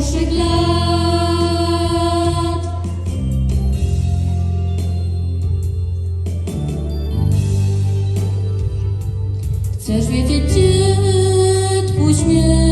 najgorszych lat. Chcesz wiedzieć, gdzie twój śmiech?